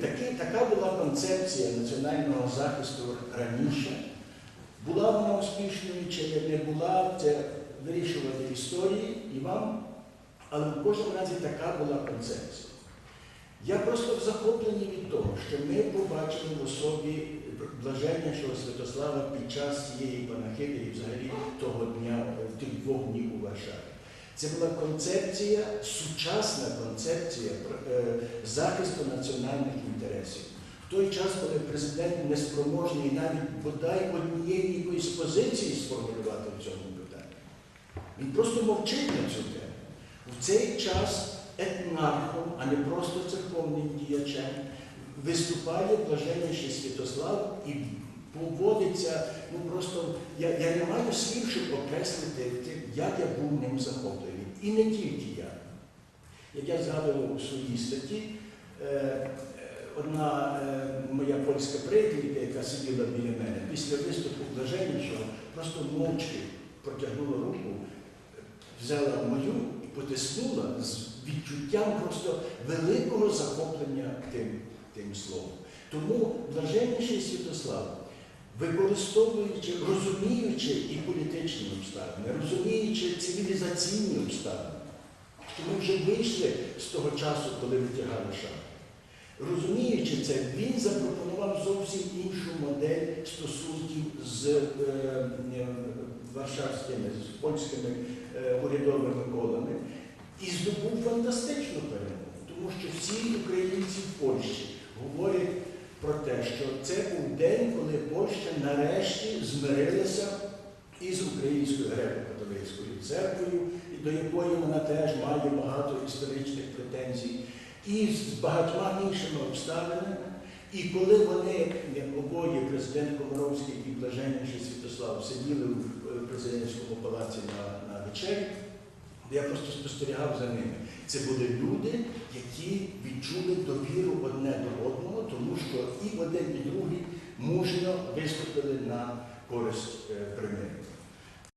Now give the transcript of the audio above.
Таки, така була концепція національного захисту раніше. Була вона успішною чи не була, це вирішувати в історії і вам, але в кожному разі така була концепція. Я просто в захопленні від того, що ми побачили в особі блаженнішого Святослава під час цієї панахиди і взагалі того Це була концепція, сучасна концепція е, захисту національних інтересів. В той час, коли президент неспроможний навіть бодай однієї якоїсь позиції сформулювати в цьому питанні. Він просто мовчить на цю тему. В цей час етнархом, а не просто церковним діячем, виступає блаженніший Святослав і поводиться, ну просто я, я не маю слів, щоб окреслити, як я був ним захоплений. І не тільки я. Як я згадував у своїй статті, е, одна е, моя польська приятелька, яка сиділа біля мене, після виступу блаженнішого, просто мовчки протягнула руку, взяла мою і потиснула з відчуттям просто великого захоплення тим, тим словом. Тому блаженніший Святослав, використовуючи, розуміючи і політичні обставини, розуміючи цивілізаційні обставини, що ми вже вийшли з того часу, коли витягали шаг. Розуміючи це, він запропонував зовсім іншу модель стосунків з е, е, варшавськими, з польськими е, урядовими колами і здобув фантастичну що це був день, коли Польща нарешті змирилася із Українською греко-католицькою церквою, до якої вона теж має багато історичних претензій, і з багатьма іншими обставинами. І коли вони обоє, президент Комаровський і блаженніший Святослав, сиділи в президентському палаці на, на вечері, я просто спостерігав за ними. Це були люди, які відчули довіру одне до одного, що і один, і другий мужньо виступили на користь е, примирення.